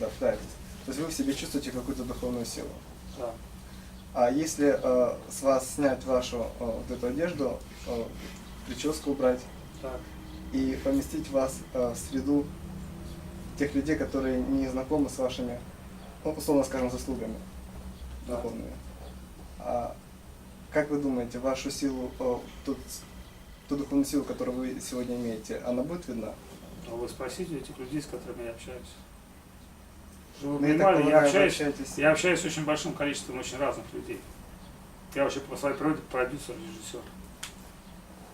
Да, питаетесь. То есть вы в себе чувствуете какую-то духовную силу. Да. А если э, с вас снять вашу э, вот эту одежду, э, прическу убрать Так. и поместить вас э, в среду тех людей, которые не знакомы с вашими, ну, условно скажем, заслугами Да. духовными. А как вы думаете, вашу силу, э, ту, ту духовную силу, которую вы сегодня имеете, она будет видна? А вы спросите этих людей, с которыми я общаюсь. Вы Ну, я понимали, я полагаю, вы общаюсь, я общаюсь с очень большим количеством очень разных людей. Я вообще по своей природе продюсер, режиссер.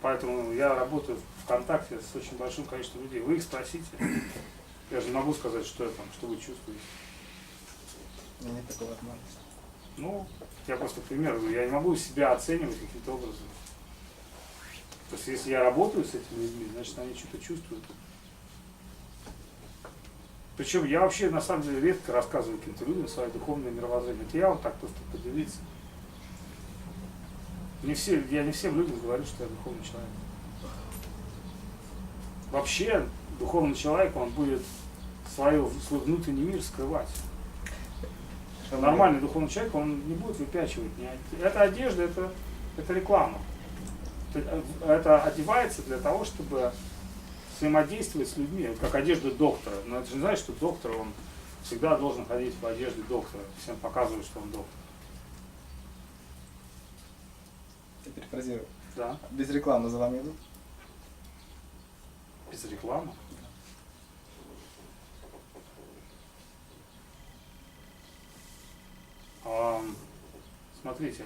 Поэтому я работаю в контакте с очень большим количеством людей. Вы их спросите. Я же могу сказать, что я там, что вы чувствуете. Нет такого обмана. Ну, я просто пример я не могу себя оценивать каким-то образом. То есть, если я работаю с этими людьми, значит, они что-то чувствуют. Причем я вообще, на самом деле, редко рассказываю каким-то людям свое духовное мировоззрение. Это я вот так просто поделиться. Не все, я не всем людям говорю, что я духовный человек. Вообще, духовный человек, он будет свое, свой внутренний мир скрывать. Нормальный духовный человек, он не будет выпячивать. Это одежда, это, это реклама. Это, это одевается для того, чтобы взаимодействовать с людьми, как одежда доктора. Но это же не значит, что доктор, он всегда должен ходить в одежде доктора, всем показывать, что он доктор. Я перефразирую. Да, Без рекламы за вами идут? без рекламы. Ам, Смотрите,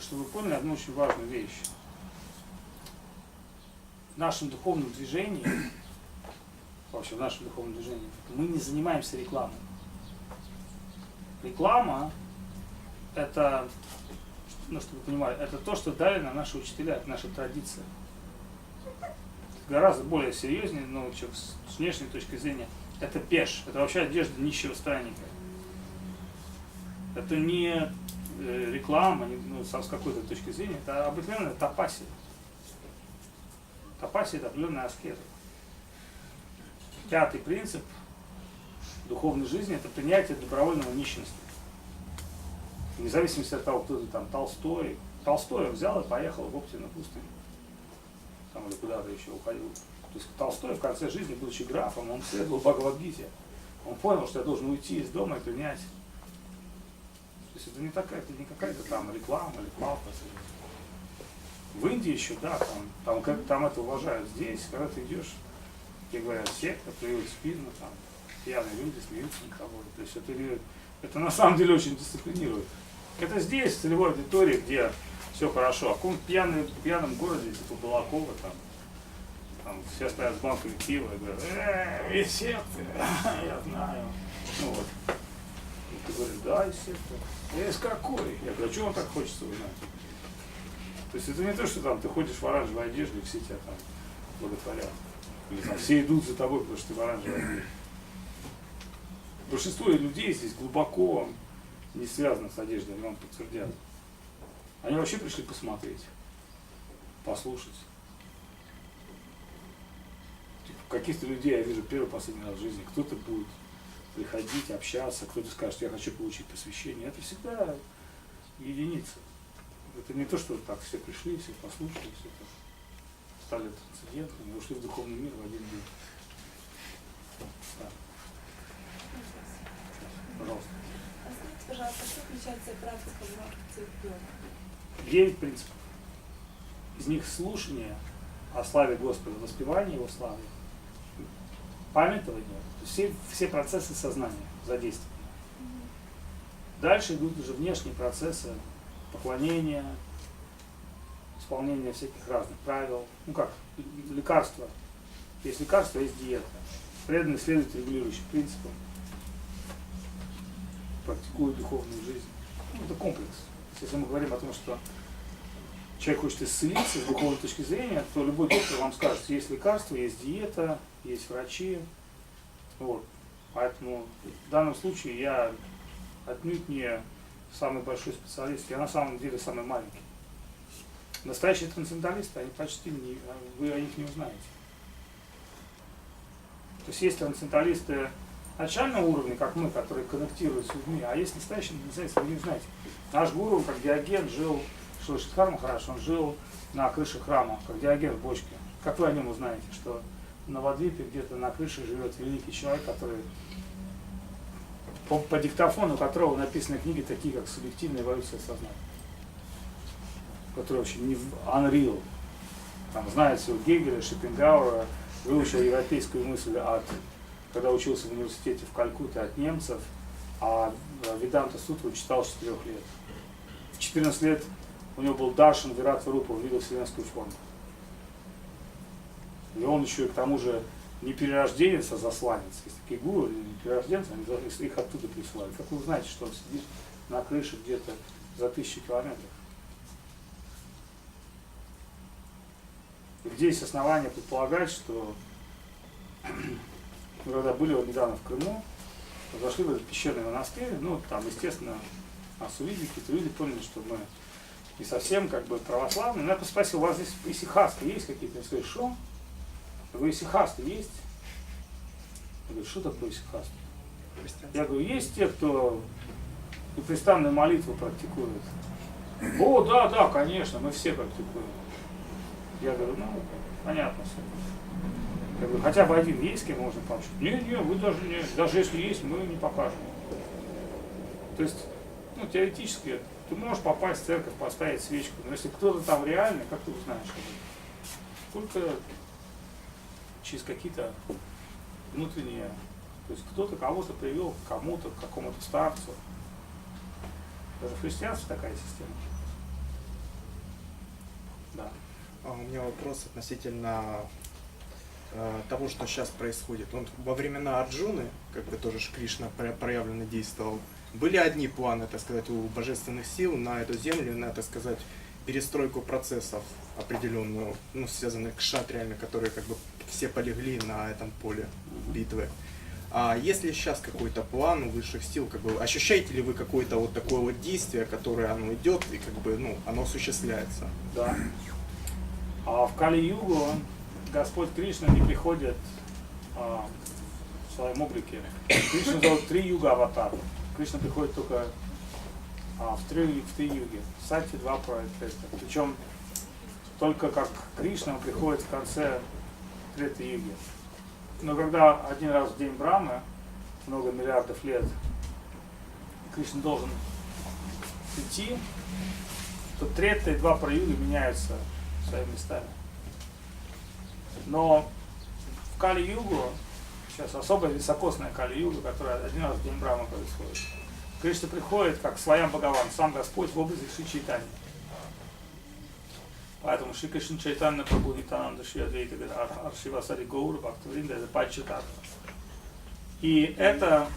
чтобы вы поняли одну очень важную вещь. Нашем духовном движении, вообще в нашем духовном движении, мы не занимаемся рекламой. Реклама – это, ну, чтобы вы понимали, это то, что дали нам наши учителя, это наша традиция гораздо более серьезнее, ну, чем с внешней точки зрения, это пеш, это вообще одежда нищего странника. Это не э, реклама, ну, с какой-то точки зрения, это обыкновенная тапасия. Тапасия – это определенная аскеза. Пятый принцип духовной жизни – это принятие добровольного нищенства. Вне зависимости от того, кто ты там, Толстой. Толстой взял и поехал в Оптину пустыню там или куда-то еще уходил. То есть Толстой в конце жизни, будучи графом, он следовал Бхагавадгите. Он понял, что я должен уйти из дома и принять. То есть это не, такая, это не какая-то там реклама или пафос. В Индии еще, да, там, там, как, там это уважают. Здесь, когда ты идешь, тебе говорят, секта, плюют спину, там, пьяные люди смеются над тобой. То есть это, это на самом деле очень дисциплинирует. Это здесь, в целевой аудитории, где все хорошо. А в каком пьяном, пьяном городе, типа Балакова, там, там все стоят с банками пива и говорят, э, вы секты, я знаю. Ну вот. И ты говоришь, да, из секты. Из какой? Я говорю, а что вам так хочется узнать? То есть это не то, что там ты ходишь в оранжевой одежде, и все тебя там благотворят. Или там все идут за тобой, потому что ты в оранжевой одежде. Большинство людей здесь глубоко не связано с одеждой, они вам подтвердят. Они вообще пришли посмотреть, послушать. Типа, Каких-то людей я вижу первый, последний раз в жизни. Кто-то будет приходить, общаться, кто-то скажет, я хочу получить посвящение. Это всегда единица. Это не то, что так все пришли, все послушали, все так стали трансцендентными, ушли в духовный мир в один день. Да, пожалуйста. А скажите, пожалуйста, что включается практика в церкви? Девять принципов. Из них слушание о славе Господа, воспевание Его славы, памятование, все, все процессы сознания задействованы. Дальше идут уже внешние процессы поклонения, исполнения всяких разных правил. Ну как, лекарства. Есть лекарства, есть диета. Преданные следуют регулирующим принципам, практикуют духовную жизнь. Ну, это комплекс. Если мы говорим о том, что человек хочет исцелиться с духовной точки зрения, то любой доктор вам скажет, есть лекарства, есть диета, есть врачи. Вот. Поэтому в данном случае я отнюдь не самый большой специалист, я на самом деле самый маленький. Настоящие трансценденталисты, они почти не, вы о них не узнаете. То есть есть трансценденталисты начального уровня, как мы, которые коннектируют с людьми, а есть настоящие, если вы не знаете. Наш гуру, как Диоген, жил, Шилашидхар Махараш, он жил на крыше храма, как Диоген в бочке. Как вы о нем узнаете, что на Вадвипе где-то на крыше живет великий человек, который по, по диктофону которого написаны книги такие, как «Субъективная эволюция сознания», которые вообще не в Unreal. Там знает всего Гегеля, Шопенгауэра, выучил европейскую мысль от, когда учился в университете в Калькутте от немцев, а Веданта Сутру читал с 4 лет. В 14 лет у него был Даршан Вират Варупа, увидел вселенскую форму. И он еще к тому же не перерожденец, а засланец. Есть такие гуру, не перерожденцы, они их оттуда присылали. Как вы знаете, что он сидит на крыше где-то за тысячу километров? И где есть основания предполагать, что мы когда были вот недавно в Крыму, зашли в этот пещерный монастырь, ну, там, естественно, нас увидели, какие-то люди поняли, что мы не совсем как бы православные. Но я спросил, у вас здесь исихасты есть какие-то? Что? Я говорю, исихасты есть? Я говорю, что такое исихасты? Я говорю, есть те, кто непрестанную молитву практикует? О, да, да, конечно, мы все практикуем. Я говорю, ну, понятно все. Я говорю, хотя бы один есть, кем можно пообщаться? Нет, нет, вы даже не, даже если есть, мы не покажем. То есть, ну, теоретически, ты можешь попасть в церковь, поставить свечку, но если кто-то там реальный, как ты узнаешь? Только через какие-то внутренние, то есть кто-то кого-то привел к кому-то, к какому-то старцу. Даже в христианстве такая система. Да. А у меня вопрос относительно э, того, что сейчас происходит. Он во времена Арджуны, как бы тоже Кришна про- проявленно действовал, были одни планы, так сказать, у божественных сил на эту землю, на, так сказать, перестройку процессов определенную, ну, связанных с шатриями, которые как бы все полегли на этом поле битвы. А есть ли сейчас какой-то план у высших сил, как бы ощущаете ли вы какое-то вот такое вот действие, которое оно идет и как бы, ну, оно осуществляется? Да. А в Кали-Югу Господь Кришна не приходит а, в своем облике. Кришна зовут три юга аватар. Кришна приходит только а, в, три, в три юги. Сати два проекта. Причем только как Кришна он приходит в конце третьей юги. Но когда один раз в день Брамы, много миллиардов лет, Кришна должен прийти, то третья и два проюга меняются своими местами. Но в Кали-Югу, сейчас особая високосная Кали-Юга, которая один раз в день Брама происходит, Кришна приходит как своям Бхагаван, сам Господь в образе Шри Чайтани. Поэтому Шри Кришна Чайтанна Прабhu Нитананда Шри Адвейта Аршивасари Гаура Бхактавринда это Пачитата. И это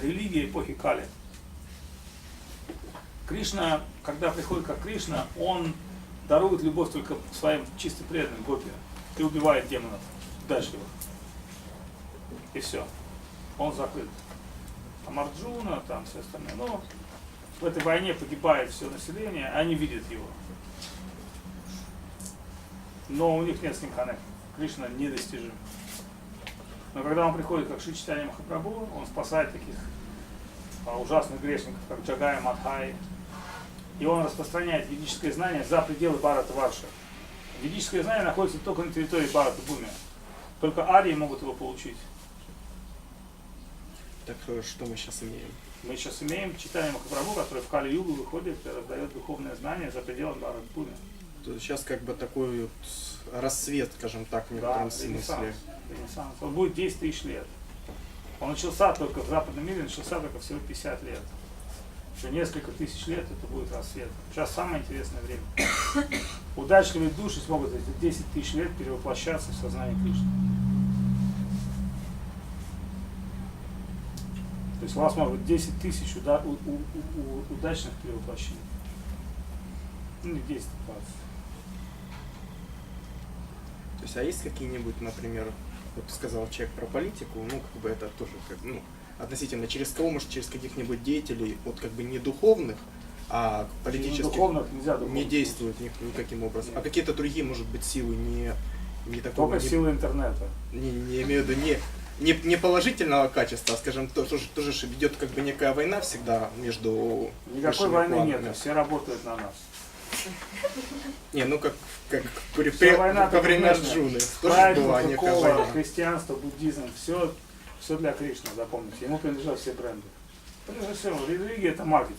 религия эпохи Кали. Кришна, когда приходит как Кришна, он дарует любовь только своим чисто преданным гопи и убивает демонов, удачливых. И все. Он закрыт. А Марджуна, там все остальное. Но в этой войне погибает все население, они видят его. Но у них нет с ним коннекта. Кришна недостижим. Но когда он приходит как Шичитани Махапрабху, он спасает таких а, ужасных грешников, как Джагая Мадхай, и он распространяет ведическое знание за пределы Барата Варши. Ведическое знание находится только на территории Барата Буми. Только арии могут его получить. Так э, что мы сейчас имеем? Мы сейчас имеем читание Махапрабху, который в Кали-Югу выходит и раздает духовное знание за Буми. То сейчас как бы такой вот рассвет, скажем так, в некотором смысле. Ренессанс. Он будет 10 тысяч лет. Он начался только в западном мире, начался только всего 50 лет. Еще несколько тысяч лет это будет рассвет. Сейчас самое интересное время. Удачливые души смогут за эти 10 тысяч лет перевоплощаться в сознание Кришны. То есть у вас может быть 10 тысяч уда- у- у- у- удачных перевоплощений. Ну, не 10, 20. То есть, а есть какие-нибудь, например, вот сказал человек про политику, ну, как бы это тоже, как, ну, относительно, через кого, может, через каких-нибудь деятелей, вот как бы не духовных, а политических, духовных нельзя духовных. не действуют ни- никаким образом, а Нет. какие-то другие, может быть, силы не не такого Только не- сила интернета. не, не имею в виду не, не, не положительного качества, а, скажем, тоже же идет как бы некая война всегда между Никакой войны планами. нет, все работают на нас. Не, ну как, как при, при- война во время. Арджуны тоже была некая война. христианство, буддизм, все, все для Кришны, запомните. Ему принадлежат все бренды. Прежде всего, религия это маркетинг.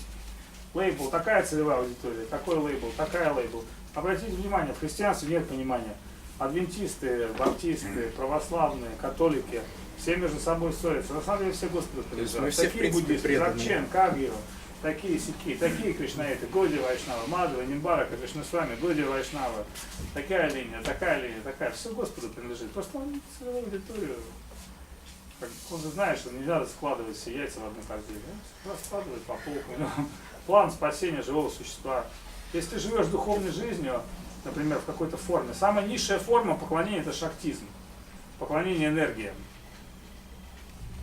Лейбл, такая целевая аудитория, такой лейбл, такая лейбл. Обратите внимание, в христианстве нет понимания. Адвентисты, баптисты, православные, католики, все между собой ссорятся. На самом деле все Господу мы все, такие принципе, буддисты, преданные. Рабчен, Кагьева, такие сики, такие кришнаиты, Годи Вайшнава, Мадова, Нимбарака, Кришнасвами, Годи Вайшнава, такая линия, такая линия, такая. Все Господу принадлежит. Просто он целевую аудиторию. Как, он же знает, что не надо складывать все яйца в одну корзину. Он раскладывает по полкам. План спасения живого существа. Если ты живешь духовной жизнью, например, в какой-то форме, самая низшая форма поклонения это шактизм. Поклонение энергиям.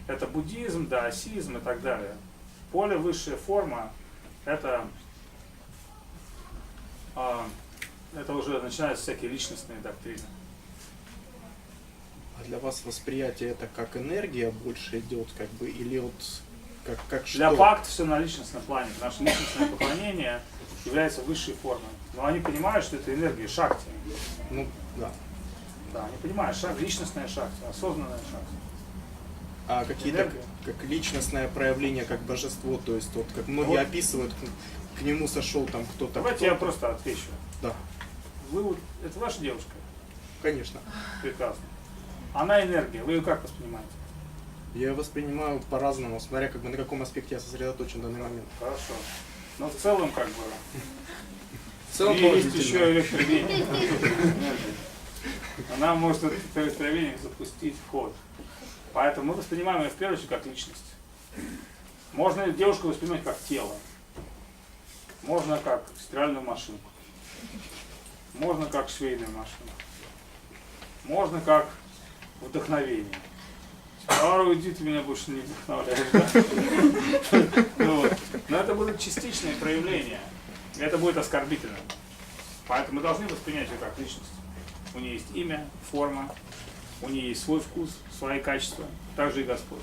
Это буддизм, даосизм и так далее. Более высшая форма это, а, это уже начинаются всякие личностные доктрины. А для вас восприятие это как энергия больше идет, как бы, или вот как, как Для что? пакт все на личностном плане. Наше личностное поклонение является высшей формой. Но они понимают, что это энергия шакти. Ну, да. Да, они понимают, шаг, личностная шакти, осознанная шакти. А какие-то как, как личностное проявление, как божество, то есть вот как многие Вот. описывают, к, к нему сошел там кто-то. Давайте я кто-то. просто отвечу. Да, Вы, вот- это ваша девушка? конечно. Прекрасно. Она энергия, вы ее как воспринимаете? Я её воспринимаю по-разному, смотря как бы на каком аспекте я сосредоточен в данный момент. Хорошо. Но в целом как бы. В целом и есть еще электровеник. Она может этот электровеник запустить в ход. Поэтому мы воспринимаем ее в первую очередь как личность. Можно девушку воспринимать как тело. Можно как стиральную машинку. Можно как швейную машинку. Можно как вдохновение. А уйди, ты меня больше не вдохновляешь. Но это будут частичные проявления. Это будет оскорбительно. Поэтому мы должны воспринять ее как личность. У нее есть имя, форма, у нее есть свой вкус, свои качества, также и Господь.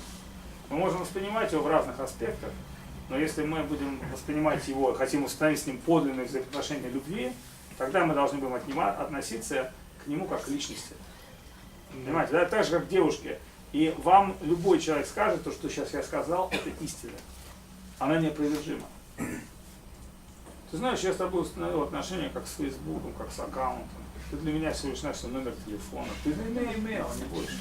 Мы можем воспринимать его в разных аспектах, но если мы будем воспринимать его, хотим установить с ним подлинные взаимоотношения любви, тогда мы должны будем отнима- относиться к нему как к личности. Понимаете, да? так же как девушке. И вам любой человек скажет, то, что сейчас я сказал, это истина. Она неопровержима. Ты знаешь, я с тобой установил отношения как с Фейсбуком, как с аккаунтом. Ты для меня всего лишь навсего номер телефона. Ты для меня имейл, а не больше.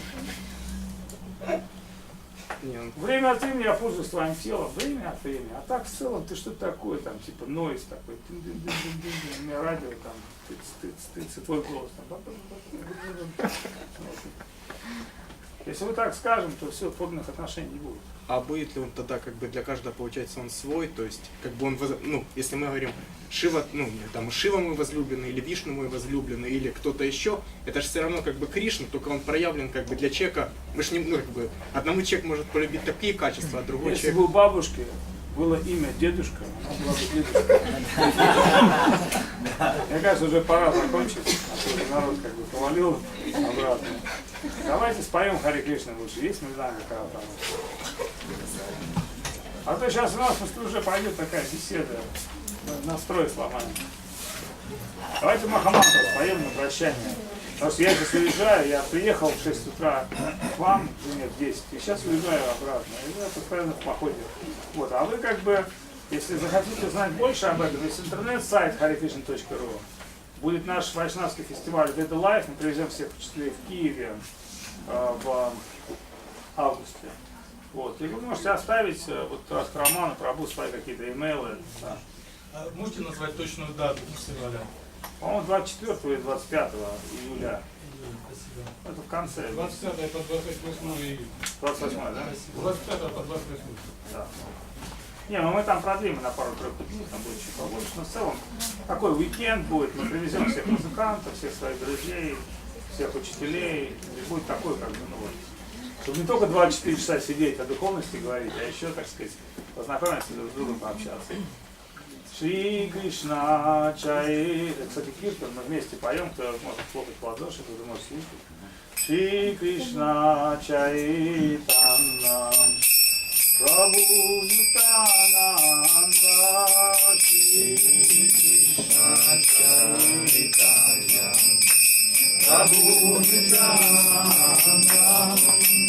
Время от времени я пользуюсь твоим телом, время от времени. А так в целом ты что такое, там, типа нойз такой, тын-дын-дын-дын-дын, у меня радио там, тыц-тыц-тыц, и твой голос там. Если мы так скажем, то все, подлинных отношений не будет. А будет ли он тогда как бы для каждого получается он свой, то есть как бы он, воз- ну, если мы говорим Шива, ну, там Шива мой возлюбленный, или Вишну мой возлюбленный, или кто-то еще, это же все равно как бы Кришна, только он проявлен как бы для человека, мы ж не, ну, как бы, одному человек может полюбить такие качества, а другой Если человек... бы у бабушки было имя дедушка, она была бы дедушка. Мне кажется, уже пора закончить, а то народ как бы повалил обратно. Давайте споем Хари Кришна лучше. Есть мы знаем, какая там. А то сейчас у нас уже пойдет такая беседа. Настрой сломаем. Давайте Махамантру споем на прощание. Потому что я сейчас уезжаю, я приехал в 6 утра к вам, нет, в 10, и сейчас уезжаю обратно. И я постоянно в походе. Вот, а вы как бы, если захотите узнать больше об этом, есть интернет-сайт harifishing.ru. Будет наш вайшнавский фестиваль Веда Life, мы привезем всех учителей в Киеве э, в августе. Вот. И вы можете оставить э, вот Радхараману, Прабу свои какие-то имейлы. Да. А Можете назвать точную дату фестиваля? По-моему, 24 или 25 июля. Спасибо. Это в конце. 25 по 28 июля. 28, да? 25 по 28. Да. Не, ну мы там продлим на пару-тройку дней, там будет чуть побольше, но в целом такой уикенд будет, мы привезем всех музыкантов, всех своих друзей, всех учителей, и будет такой, как бы, ну вот, чтобы не только 24 часа сидеть о духовности говорить, а еще, так сказать, познакомиться друг с другом, пообщаться. Шри Кришна Чай. Это, кстати, киртан, мы вместе поем, кто может хлопать в ладоши, кто может слушать. Шри Кришна Чай Таннам Прабhu Nityananda Shri Krishna Chaitanya Prabhu Nityananda Shri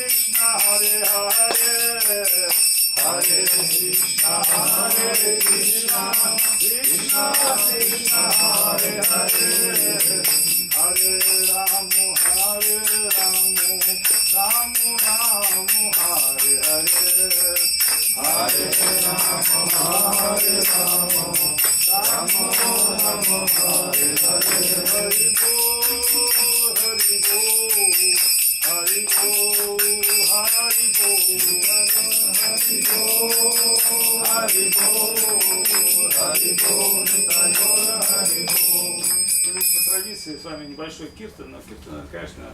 традиции с вами небольшой киртан, но киртан, конечно,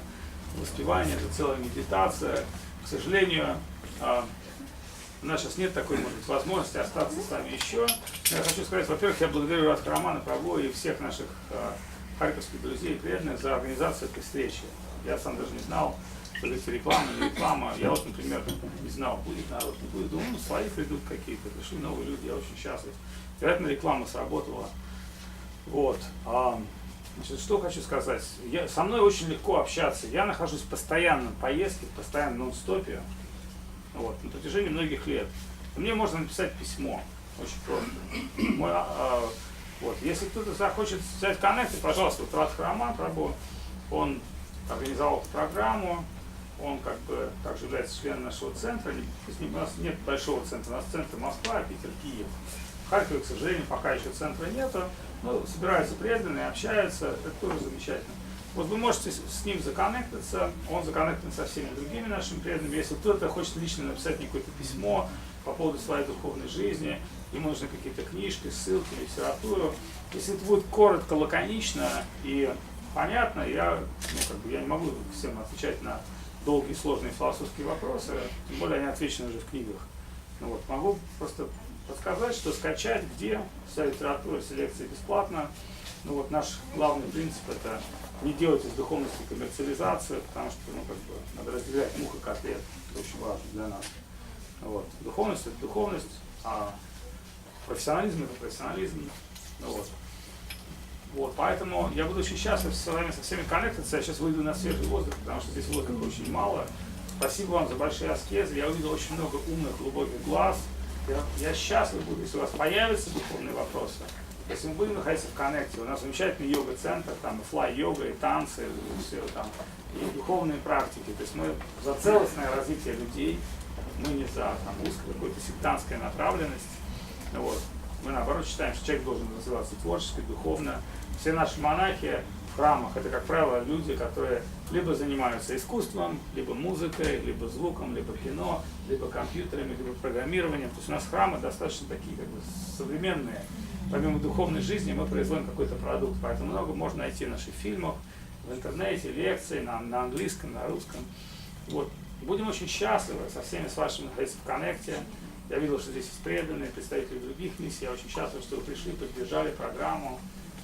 воспевание, это целая медитация. К сожалению, а, у нас сейчас нет такой, может возможности остаться с вами еще. Я хочу сказать, во-первых, я благодарю Радха Романа Прабу и всех наших э, харьковских друзей и преданных за организацию этой встречи. Я сам даже не знал, что это реклама, не реклама. Я вот, например, не знал, будет народ, не будет. Думал, ну, свои придут какие-то, пришли новые люди, я очень счастлив. Вероятно, реклама сработала. Вот. А, значит, что хочу сказать. Я, со мной очень легко общаться. Я нахожусь в постоянном поездке, в постоянном нон-стопе вот, на протяжении многих лет. Мне можно написать письмо, очень просто. Мой, а, а, вот, если кто-то захочет взять коннекты, пожалуйста, вот Радх Роман Прабу, он организовал эту программу, он как бы также является членом нашего центра. У нас нет большого центра, у нас центр Москва, Питер, Киев. В Харькове, к сожалению, пока еще центра нету. Но собираются преданные, общаются, это тоже замечательно. Вот вы можете с ним законнектиться, он законнектен со всеми другими нашими преданными. Если кто-то хочет лично написать какое-то письмо по поводу своей духовной жизни, ему нужны какие-то книжки, ссылки, литературу. Если это будет коротко, лаконично и понятно, я, ну, как бы, я не могу всем отвечать на долгие сложные философские вопросы, тем более они отвечены уже в книгах. Ну, вот, могу просто подсказать, что скачать, где, вся литература, все лекции бесплатно. Ну вот наш главный принцип это не делать из духовности коммерциализацию, потому что ну, как бы, надо разделять мух и котлет, это очень важно для нас. Вот. Духовность это духовность, а профессионализм это профессионализм. Ну, вот. Вот, поэтому я буду очень счастлив с вами со всеми коннектиться. Я сейчас выйду на свежий воздух, потому что здесь воздуха очень мало. Спасибо вам за большие аскезы. Я увидел очень много умных, глубоких глаз. Я, я счастлив буду, если у вас появятся духовные вопросы. Если мы будем находиться в коннекте, у нас замечательный йога-центр, там и флай-йога, и танцы, и все там, и духовные практики. То есть мы за целостное развитие людей, мы не за там, узкую какую-то сектантская направленность. Вот. Мы наоборот считаем, что человек должен развиваться творчески, духовно. Все наши монахи в храмах это, как правило, люди, которые либо занимаются искусством, либо музыкой, либо звуком, либо кино, либо компьютерами, либо программированием. То есть у нас храмы достаточно такие как бы современные. Помимо духовной жизни мы производим какой-то продукт, поэтому много можно найти в наших фильмах, в интернете, лекции на, на английском, на русском. Вот. Будем очень счастливы со всеми с вашими находиться в коннекте. Я видел, что здесь есть преданные, представители других миссий. Я очень счастлив, что вы пришли, поддержали программу.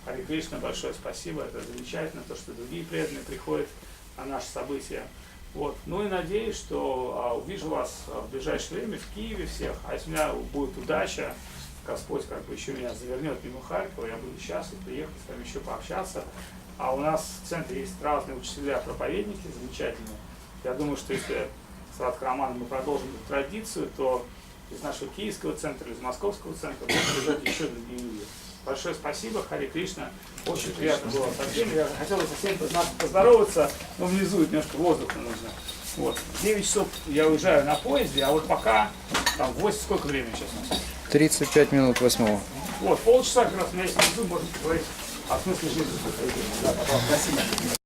Хари Кришна, большое спасибо. Это замечательно, то, что другие преданные приходят на наши события. Вот. Ну и надеюсь, что а, увижу вас а, в ближайшее время в Киеве всех. А если у меня будет удача, Господь как бы еще меня завернет мимо Харькова, я буду счастлив приехать с вами еще пообщаться. А у нас в центре есть разные учителя, проповедники замечательные. Я думаю, что если с Романом мы продолжим эту традицию, то из нашего киевского центра, из московского центра будут приезжать еще другие люди. Большое спасибо, Хари Кришна. Очень приятно было со всеми. Я хотел бы со всеми поздороваться, но внизу немножко воздуха нужно. Вот. В 9 часов я уезжаю на поезде, а вот пока там 8, сколько времени сейчас у нас? 35 минут восьмого. Вот, полчаса как раз у меня есть внизу, можно поговорить о смысле жизни.